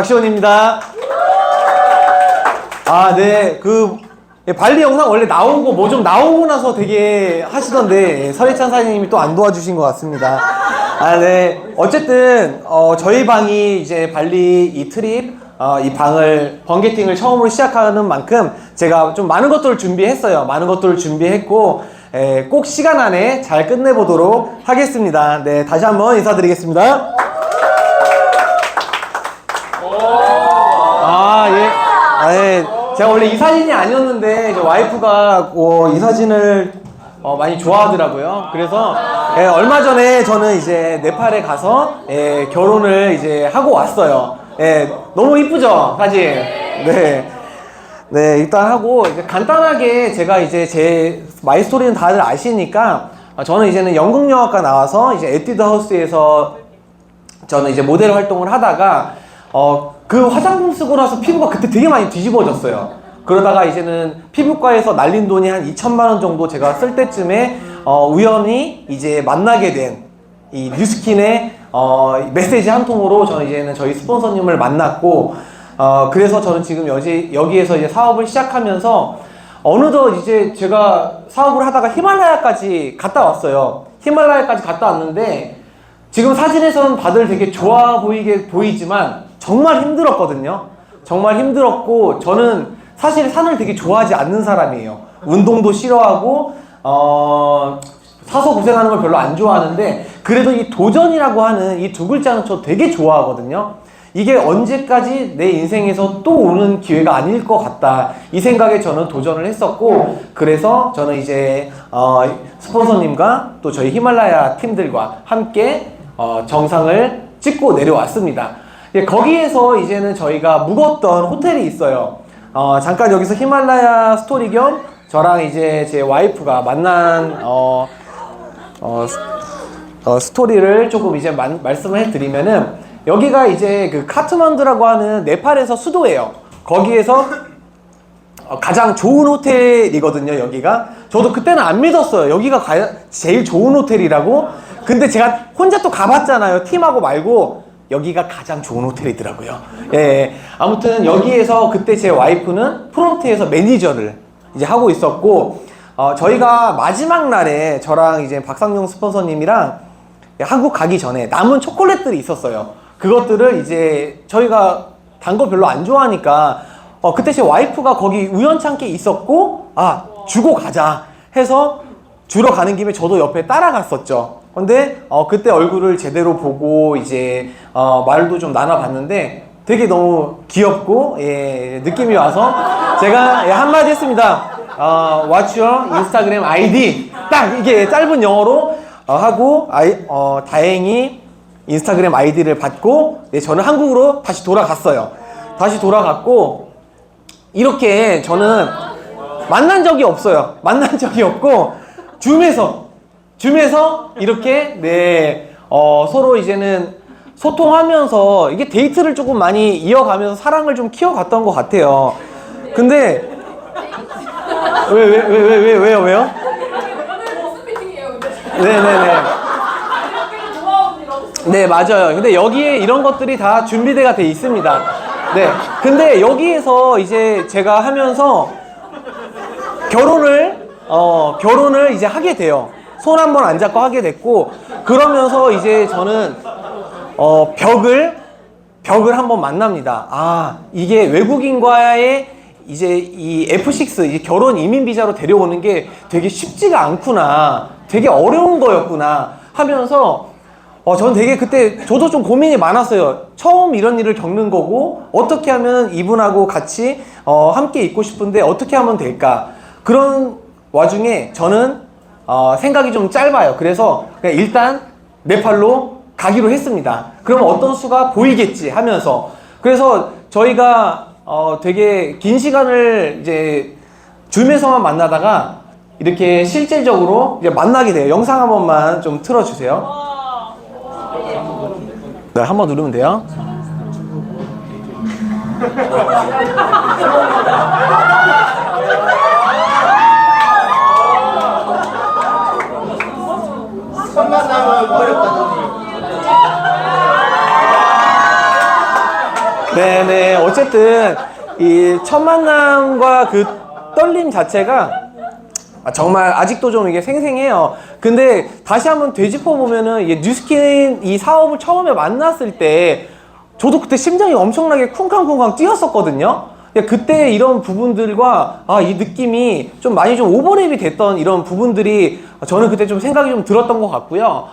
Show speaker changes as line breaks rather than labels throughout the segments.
박시원입니다. 아, 네. 그, 예, 발리 영상 원래 나오고 뭐 좀 나오고 나서 되게 하시던데, 예, 설혜찬 사장님이 또 안 도와주신 것 같습니다. 아, 네. 어쨌든, 어, 저희 방이 이제 발리 이 트립, 어, 이 방을, 번개팅을 처음으로 시작하는 만큼 제가 좀 많은 것들을 준비했어요. 많은 것들을 준비했고, 예, 꼭 시간 안에 잘 끝내보도록 하겠습니다. 네. 다시 한번 인사드리겠습니다. 아, 예. 아, 예. 제가 원래 이 사진이 아니었는데, 이제 와이프가 어, 이 사진을 어, 많이 좋아하더라고요. 그래서, 예, 얼마 전에 저는 이제 네팔에 가서, 예, 결혼을 이제 하고 왔어요. 예, 너무 이쁘죠? 사진? 네. 네, 일단 하고, 이제 간단하게 제가 이제 제 마이 스토리는 다들 아시니까, 어, 저는 이제는 연극영화과 나와서 이제 에뛰드 하우스에서 저는 이제 모델 활동을 하다가 어 그 화장품 쓰고 나서 피부가 그때 되게 많이 뒤집어졌어요. 그러다가 이제는 피부과에서 날린 돈이 한 2천만 원 정도 제가 쓸 때쯤에 어 우연히 이제 만나게 된 이 뉴스킨의 어 메시지 한 통으로 저는 이제는 저희 스폰서님을 만났고 어 그래서 저는 지금 여기 여기에서 이제 사업을 시작하면서 어느덧 이제 제가 사업을 하다가 히말라야까지 갔다 왔어요. 히말라야까지 갔다 왔는데 지금 사진에서는 다들 되게 좋아 보이게 보이지만 정말 힘들었거든요. 정말 힘들었고 저는 사실 산을 되게 좋아하지 않는 사람이에요. 운동도 싫어하고 어 사서 고생하는 걸 별로 안 좋아하는데 그래도 이 도전이라고 하는 이 두 글자는 저 되게 좋아하거든요. 이게 언제까지 내 인생에서 또 오는 기회가 아닐 것 같다. 이 생각에 저는 도전을 했었고, 그래서 저는 이제, 어, 스폰서님과 또 저희 히말라야 팀들과 함께, 어, 정상을 찍고 내려왔습니다. 예, 거기에서 이제는 저희가 묵었던 호텔이 있어요. 어, 잠깐 여기서 히말라야 스토리 겸 저랑 이제 제 와이프가 만난, 어, 어, 어, 스토리를 조금 이제 만- 말씀을 해드리면은 여기가 이제 그 카트만두라고 하는 네팔에서 수도예요. 거기에서 어, 가장 좋은 호텔이거든요, 여기가. 저도 그때는 안 믿었어요. 여기가 가, 제일 좋은 호텔이라고. 근데 제가 혼자 또 가봤잖아요. 팀하고 말고. 여기가 가장 좋은 호텔이더라고요. 예, 예. 아무튼 여기에서 그때 제 와이프는 프론트에서 매니저를 이제 하고 있었고, 어, 저희가 마지막 날에 저랑 이제 박상용 스폰서님이랑 한국 가기 전에 남은 초콜릿들이 있었어요. 그것들을 이제 저희가 단 거 별로 안 좋아하니까 어, 그때 제 와이프가 거기 우연찮게 있었고 아 주고 가자 해서 주러 가는 김에 저도 옆에 따라갔었죠. 근데 어, 그때 얼굴을 제대로 보고 이제 어, 말도 좀 나눠봤는데 되게 너무 귀엽고 예, 느낌이 와서 제가 예, 한마디 했습니다. 어, What's your Instagram ID? 딱 이게 짧은 영어로 어, 하고 아이, 어, 다행히 인스타그램 아이디를 받고 네, 저는 한국으로 다시 돌아갔어요. 다시 돌아갔고 이렇게 저는 만난 적이 없어요. 만난 적이 없고 줌에서 줌에서 이렇게 네 어, 서로 이제는 소통하면서 이게 데이트를 조금 많이 이어가면서 사랑을 좀 키워갔던 것 같아요. 근데 왜 왜 왜 왜 왜 왜요 왜요? 네네네.
일 없어.
네, 맞아요. 근데 여기에 이런 것들이 다 준비되가 돼 있습니다. 네. 근데 여기에서 이제 제가 하면서 결혼을, 어, 결혼을 이제 하게 돼요. 손 한 번 안 잡고 하게 됐고, 그러면서 이제 저는, 어, 벽을, 벽을 한번 만납니다. 아, 이게 외국인과의 이제 이 F6, 이 결혼 이민 비자로 데려오는 게 되게 쉽지가 않구나. 되게 어려운 거였구나. 하면서 어, 전 되게 그때 저도 좀 고민이 많았어요. 처음 이런 일을 겪는 거고, 어떻게 하면 이분하고 같이, 어, 함께 있고 싶은데 어떻게 하면 될까. 그런 와중에 저는, 어, 생각이 좀 짧아요. 그래서 그냥 일단 네 팔로 가기로 했습니다. 그러면 어떤 수가 보이겠지 하면서. 그래서 저희가, 어, 되게 긴 시간을 이제 줌에서만 만나다가 이렇게 실질적으로 이제 만나게 돼요. 영상 한 번만 좀 틀어주세요. 네, 한 번 누르면 돼요. 어쨌든 이 첫 만남과 그 떨림 자체가 아, 정말 아직도 좀 이게 생생해요. 근데 다시 한번 되짚어 보면은 이게 뉴스킨 이 사업을 처음에 만났을 때 저도 그때 심장이 엄청나게 쿵쾅쿵쾅 뛰었었거든요. 그때 이런 부분들과 아, 이 느낌이 좀 많이 좀 오버랩이 됐던 이런 부분들이 저는 그때 좀 생각이 좀 들었던 것 같고요.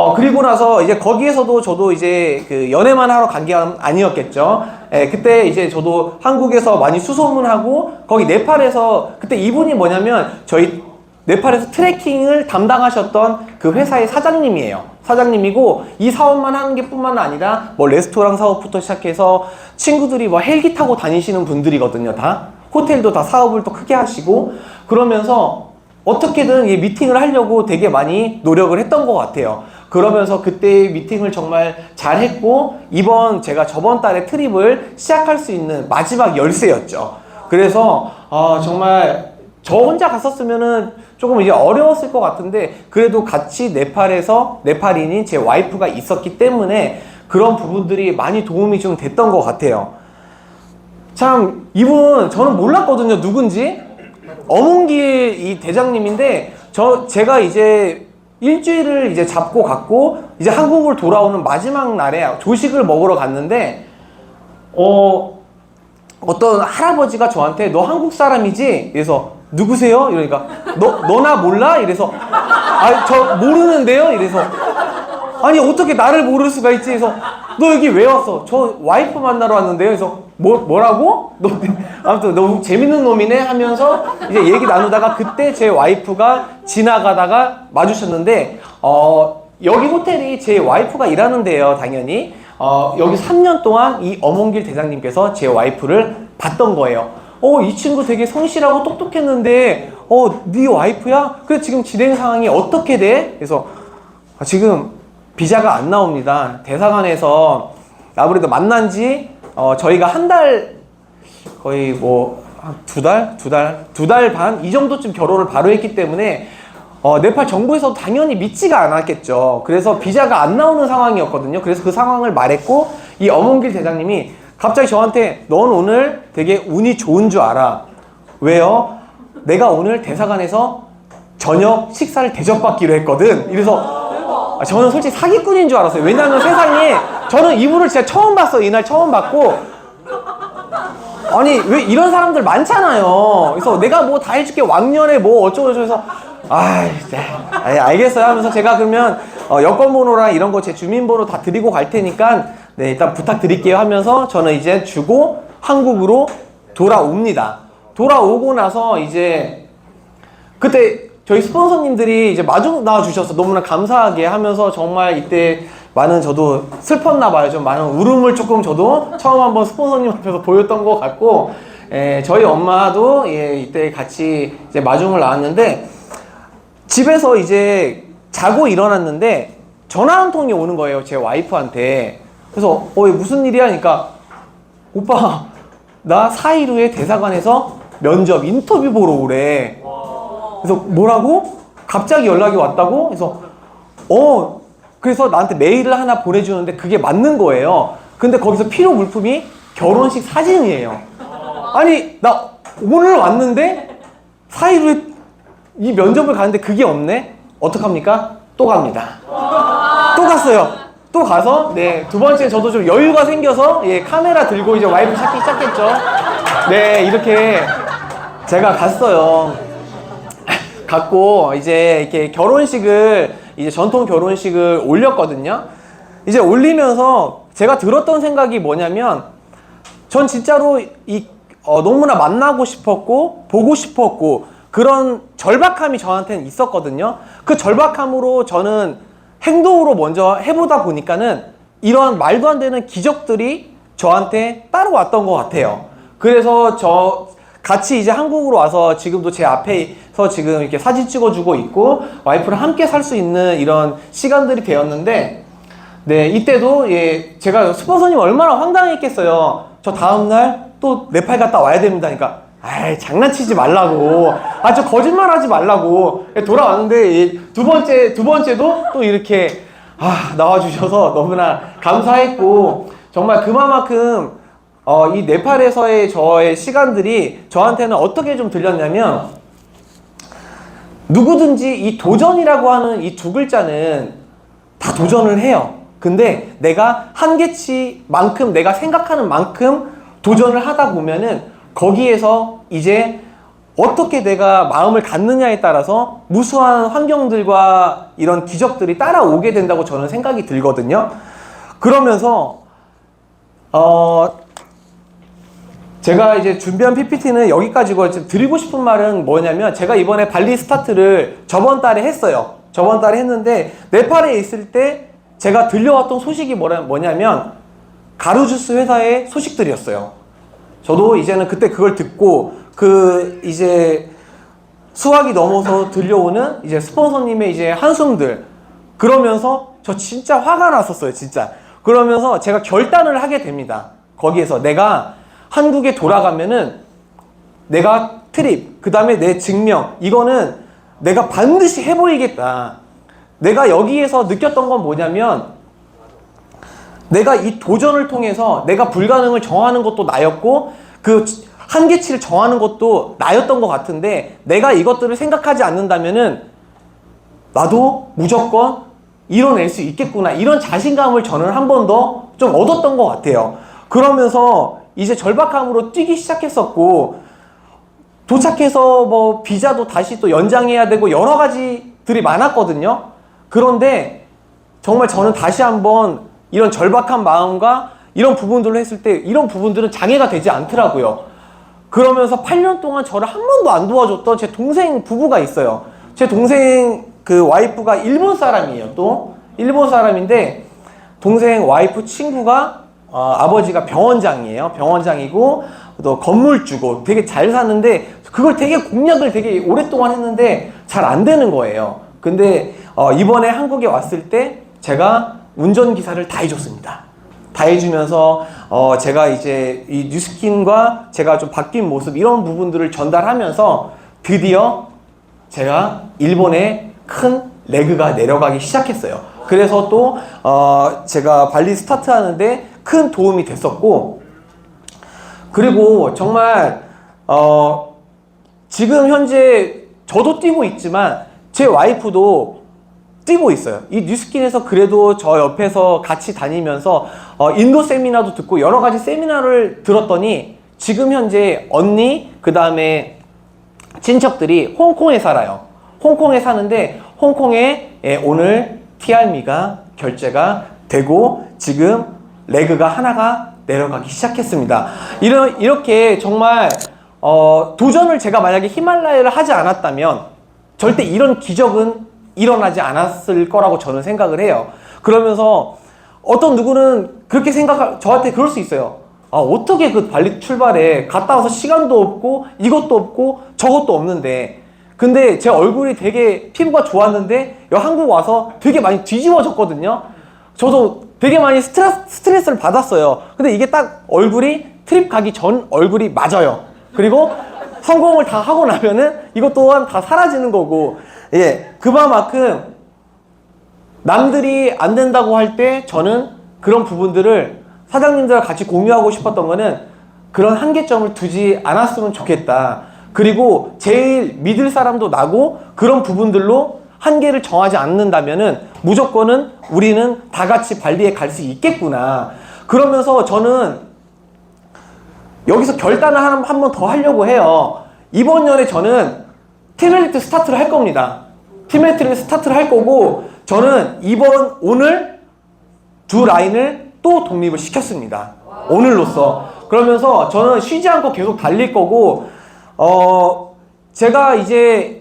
어, 그리고 나서 이제 거기에서도 저도 이제 그 연애만 하러 간 게 아니었겠죠. 예, 그때 이제 저도 한국에서 많이 수소문하고 거기 네팔에서 그때 이분이 뭐냐면 저희 네팔에서 트레킹을 담당하셨던 그 회사의 사장님이에요. 사장님이고 이 사업만 하는 게 뿐만 아니라 뭐 레스토랑 사업부터 시작해서 친구들이 뭐 헬기 타고 다니시는 분들이거든요. 다 호텔도 다 사업을 또 크게 하시고 그러면서 어떻게든 이 미팅을 하려고 되게 많이 노력을 했던 것 같아요. 그러면서 그때 미팅을 정말 잘 했고, 이번 제가 저번 달에 트립을 시작할 수 있는 마지막 열쇠였죠. 그래서, 아, 정말 저 혼자 갔었으면은 조금 이제 어려웠을 것 같은데, 그래도 같이 네팔에서 네팔인인 제 와이프가 있었기 때문에 그런 부분들이 많이 도움이 좀 됐던 것 같아요. 참 이분 저는 몰랐거든요 누군지 어문길 이 대장님인데 저 제가 이제 일주일을 이제 잡고 갔고 이제 한국을 돌아오는 마지막 날에 조식을 먹으러 갔는데 어 어떤 할아버지가 저한테 너 한국 사람이지? 그래서 누구세요? 이러니까 너 너나 몰라? 이래서 아 저 모르는데요? 이래서 아니 어떻게 나를 모를 수가 있지? 그래서 너 여기 왜 왔어? 저 와이프 만나러 왔는데요. 그래서 뭐 뭐라고? 너 아무튼 너무 재밌는 놈이네 하면서 이제 얘기 나누다가 그때 제 와이프가 지나가다가 마주쳤는데 어 여기 호텔이 제 와이프가 일하는 데예요, 당연히. 어 여기 3년 동안 이 어몽길 대장님께서 제 와이프를 봤던 거예요. 어, 이 친구 되게 성실하고 똑똑했는데, 어, 네 와이프야? 그래, 지금 진행 상황이 어떻게 돼? 그래서, 아, 지금 비자가 안 나옵니다. 대사관에서 아무래도 만난 지 어, 저희가 한 달 거의 뭐 두 달, 두 달, 두 달 반 이 정도쯤 결혼을 바로 했기 때문에 어, 네팔 정부에서 당연히 믿지가 않았겠죠. 그래서 비자가 안 나오는 상황이었거든요. 그래서 그 상황을 말했고 이 어몽길 대장님이 갑자기 저한테 넌 오늘 되게 운이 좋은 줄 알아. 왜요? 내가 오늘 대사관에서 저녁 식사를 대접받기로 했거든. 이래서 아, 저는 솔직히 사기꾼인 줄 알았어요. 왜냐하면 세상에 저는 이분을 진짜 처음 봤어요. 이날 처음 봤고 아니 왜 이런 사람들 많잖아요. 그래서 내가 뭐 다 해줄게 왕년에 뭐 어쩌고 저쩌고 해서 아이 네. 알겠어요 하면서 제가 그러면 어, 여권번호랑 이런 거 제 주민번호 다 드리고 갈 테니까 네 일단 부탁드릴게요 하면서 저는 이제 주고 한국으로 돌아옵니다. 돌아오고 나서 이제 그때 저희 스폰서님들이 이제 마중 나와 주셔서 너무나 감사하게 하면서 정말 이때 많은 저도 슬펐나 봐요. 좀 많은 울음을 조금 저도 처음 한번 스폰서님 앞에서 보였던 것 같고, 에, 저희 엄마도 예, 이때 같이 이제 마중을 나왔는데 집에서 이제 자고 일어났는데 전화 한 통이 오는 거예요. 제 와이프한테. 그래서 어, 무슨 일이야? 하니까 오빠 나 4일 후에 대사관에서 면접 인터뷰 보러 오래. 그래서 뭐라고? 갑자기 연락이 왔다고? 그래서 어 그래서 나한테 메일을 하나 보내주는데 그게 맞는 거예요. 근데 거기서 필요 물품이 결혼식 사진이에요. 아니 나 오늘 왔는데 4일 후에 이 면접을 가는데 그게 없네? 어떡합니까? 또 갑니다. 또 갔어요. 또 가서 네 두 번째 저도 좀 여유가 생겨서 예 카메라 들고 이제 와이프 찾기 시작했죠. 네 이렇게 제가 갔어요. 갔고 이제 이렇게 결혼식을 이제 전통 결혼식을 올렸거든요. 이제 올리면서 제가 들었던 생각이 뭐냐면 전 진짜로 이 어, 너무나 만나고 싶었고 보고 싶었고 그런 절박함이 저한테는 있었거든요. 그 절박함으로 저는 행동으로 먼저 해보다 보니까는 이런 말도 안 되는 기적들이 저한테 따라왔던 것 같아요. 그래서 저 같이 이제 한국으로 와서 지금도 제 앞에 서 지금 이렇게 사진 찍어주고 있고 와이프랑 함께 살 수 있는 이런 시간들이 되었는데 네 이때도 예 제가 스폰서님 얼마나 황당했겠어요. 저 다음날 또 네팔 갔다 와야 됩니다니까. 아이 장난치지 말라고. 아 저 거짓말하지 말라고. 예, 돌아왔는데 이두 번째 두 번째도 또 이렇게 아 나와주셔서 너무나 감사했고 정말 그만큼 어, 이 네팔에서의 저의 시간들이 저한테는 어떻게 좀 들렸냐면 누구든지 이 도전이라고 하는 이 두 글자는 다 도전을 해요. 근데 내가 한계치만큼 내가 생각하는 만큼 도전을 하다 보면은 거기에서 이제 어떻게 내가 마음을 갖느냐에 따라서 무수한 환경들과 이런 기적들이 따라오게 된다고 저는 생각이 들거든요. 그러면서 어 제가 이제 준비한 PPT는 여기까지고 드리고 싶은 말은 뭐냐면 제가 이번에 발리 스타트를 저번 달에 했어요. 저번 달에 했는데 네팔에 있을 때 제가 들려왔던 소식이 뭐라, 뭐냐면 가루주스 회사의 소식들이었어요. 저도 이제는 그때 그걸 듣고 그 이제 수학이 넘어서 들려오는 이제 스폰서님의 이제 한숨들 그러면서 저 진짜 화가 났었어요, 진짜. 그러면서 제가 결단을 하게 됩니다. 거기에서 내가 한국에 돌아가면은 내가 트립, 그 다음에 내 증명, 이거는 내가 반드시 해보이겠다. 내가 여기에서 느꼈던 건 뭐냐면 내가 이 도전을 통해서 내가 불가능을 정하는 것도 나였고 그 한계치를 정하는 것도 나였던 것 같은데 내가 이것들을 생각하지 않는다면은 나도 무조건 이뤄낼 수 있겠구나 이런 자신감을 저는 한 번 더 좀 얻었던 것 같아요. 그러면서 이제 절박함으로 뛰기 시작했었고 도착해서 뭐 비자도 다시 또 연장해야 되고 여러 가지들이 많았거든요. 그런데 정말 저는 다시 한번 이런 절박한 마음과 이런 부분들로 했을 때 이런 부분들은 장애가 되지 않더라고요. 그러면서 8년 동안 저를 한 번도 안 도와줬던 제 동생 부부가 있어요. 제 동생 그 와이프가 일본 사람이에요. 또 일본 사람인데 동생 와이프 친구가 어, 아버지가 병원장이에요. 병원장이고 또 건물주고 되게 잘 사는데 그걸 되게 공략을 되게 오랫동안 했는데 잘 안 되는 거예요. 근데 어, 이번에 한국에 왔을 때 제가 운전기사를 다 해줬습니다. 다 해주면서 어, 제가 이제 이 뉴스킨과 제가 좀 바뀐 모습 이런 부분들을 전달하면서 드디어 제가 일본에 큰 레그가 내려가기 시작했어요. 그래서 또 어, 제가 발리 스타트 하는데 큰 도움이 됐었고 그리고 정말 어, 지금 현재 저도 뛰고 있지만 제 와이프도 뛰고 있어요. 이 뉴스킨에서 그래도 저 옆에서 같이 다니면서 어, 인도 세미나도 듣고 여러 가지 세미나를 들었더니 지금 현재 언니 그 다음에 친척들이 홍콩에 살아요. 홍콩에 사는데 홍콩에 예, 오늘 TR미가 결제가 되고 지금 레그가 하나가 내려가기 시작했습니다. 이런 이렇게 정말 어, 도전을 제가 만약에 히말라야를 하지 않았다면 절대 이런 기적은 일어나지 않았을 거라고 저는 생각을 해요. 그러면서 어떤 누구는 그렇게 생각 저한테 그럴 수 있어요. 아 어떻게 그 발리 출발에 갔다 와서 시간도 없고 이것도 없고 저것도 없는데 근데 제 얼굴이 되게 피부가 좋았는데 여 한국 와서 되게 많이 뒤집어졌거든요. 저도 되게 많이 스트레스, 스트레스를 받았어요. 근데 이게 딱 얼굴이 트립 가기 전 얼굴이 맞아요. 그리고 성공을 다 하고 나면은 이것 또한 다 사라지는 거고, 예, 그만큼 남들이 안 된다고 할 때 저는 그런 부분들을 사장님들과 같이 공유하고 싶었던 거는 그런 한계점을 두지 않았으면 좋겠다. 그리고 제일 믿을 사람도 나고 그런 부분들로 한계를 정하지 않는다면은 무조건은 우리는 다 같이 발리에 갈 수 있겠구나. 그러면서 저는 여기서 결단을 한 번 더 하려고 해요. 이번 년에 저는 티멜리트 스타트를 할 겁니다. 티멜리트 스타트를 할 거고 저는 이번 오늘 두 라인을 또 독립을 시켰습니다. 오늘로써. 그러면서 저는 쉬지 않고 계속 달릴 거고 어 제가 이제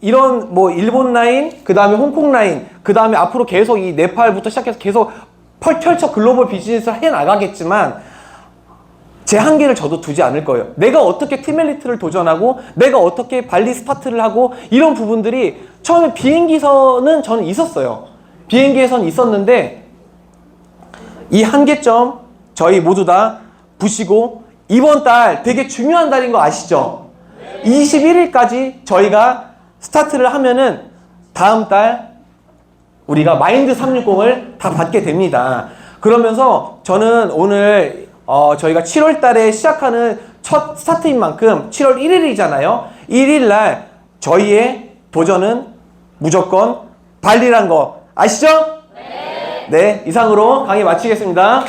이런 뭐 일본 라인, 그 다음에 홍콩 라인, 그 다음에 앞으로 계속 이 네팔부터 시작해서 계속 펼- 펼쳐 글로벌 비즈니스를 해 나가겠지만 제 한계를 저도 두지 않을 거예요. 내가 어떻게 티멜리트를 도전하고 내가 어떻게 발리 스타트를 하고 이런 부분들이 처음에 비행기선은 저는 있었어요. 비행기에선 있었는데 이 한계점 저희 모두 다 부시고 이번 달 되게 중요한 달인 거 아시죠? 21일까지 저희가 스타트를 하면은 다음 달 우리가 마인드 360을 다 받게 됩니다. 그러면서 저는 오늘 어, 저희가 7월 달에 시작하는 첫 스타트인 만큼 7월 1일이잖아요. 1일 날 저희의 도전은 무조건 발리란 거 아시죠? 네. 네, 이상으로 강의 마치겠습니다.